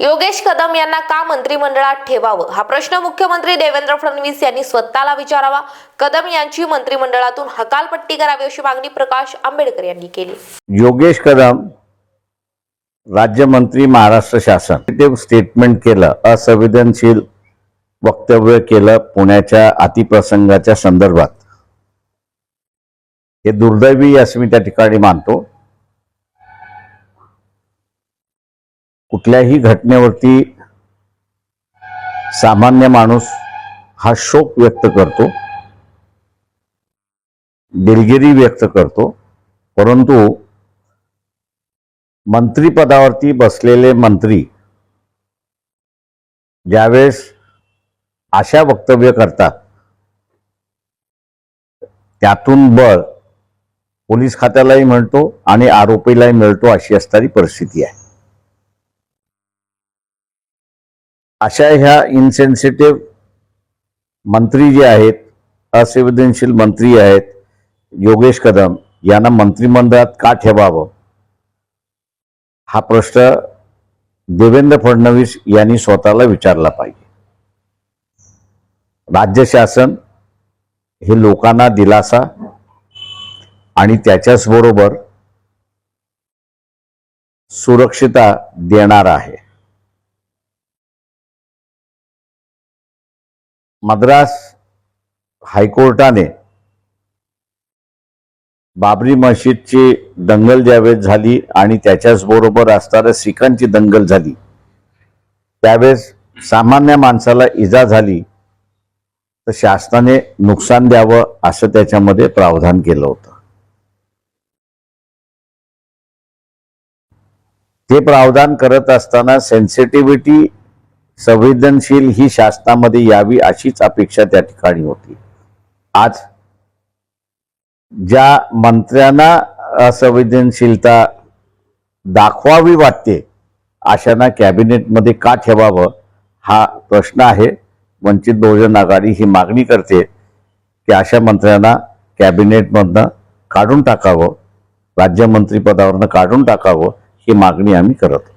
योगेश कदम यांना का मंत्रिमंडळात ठेवावं? हा प्रश्न मुख्यमंत्री देवेंद्र फडणवीस यांनी स्वतःला विचारावा. कदम यांची मंत्रिमंडळातून हकालपट्टी करावी अशी मागणी प्रकाश आंबेडकर यांनी केली. योगेश कदम राज्यमंत्री महाराष्ट्र शासन. ते स्टेटमेंट केलं असंवेदनशील वक्तव्य केलं पुण्याच्या अतिप्रसंगाच्या संदर्भात. हे दुर्दैवी असं मी त्या ठिकाणी मानतो. कुठल्याही घटनेवरती सामान्य माणूस हा शोक व्यक्त करतो दिलगिरी व्यक्त करतो परंतु मंत्रीपदावरती बसलेले मंत्री ज्यावेळेस अशा वक्तव्य करतात त्यातून बळ पोलीस खात्यालाही मिळतो आणि आरोपीलाही मिळतो अशी असणारी परिस्थिती आहे. अशा ह्या इन्सेन्सिटिव्ह मंत्री जे आहेत असंवेदनशील मंत्री आहेत योगेश कदम यांना मंत्रिमंडळात का ठेवावं? हा प्रश्न देवेंद्र फडणवीस यांनी स्वतःला विचारला पाहिजे. राज्य शासन हे लोकांना दिलासा आणि त्याच्याच बरोबर सुरक्षिता देणार आहे. मद्रास हायकोर्टाने बाबरी मशीदची दंगल ज्यावेळेस झाली आणि त्याच्याच बरोबर असणाऱ्या सिखांची दंगल झाली त्यावेळेस सामान्य माणसाला इजा झाली तर शासनाने नुकसान द्यावं असं त्याच्यामध्ये प्रावधान केलं होतं. ते प्रावधान करत असताना सेन्सिटिव्हिटी संवेदनशील ही शासनामध्ये यावी अशीच अपेक्षा त्या ठिकाणी होती आज ज्या मंत्र्यांना असंवेदनशीलता दाखवावी वाटते अशांना कॅबिनेटमध्ये का ठेवावं हा प्रश्न आहे वंचित बहुजन आघाडी ही मागणी करते की अशा मंत्र्यांना कॅबिनेटमधनं काढून टाकावं राज्यमंत्रीपदावरनं काढून टाकावं ही मागणी आम्ही करत आहोत.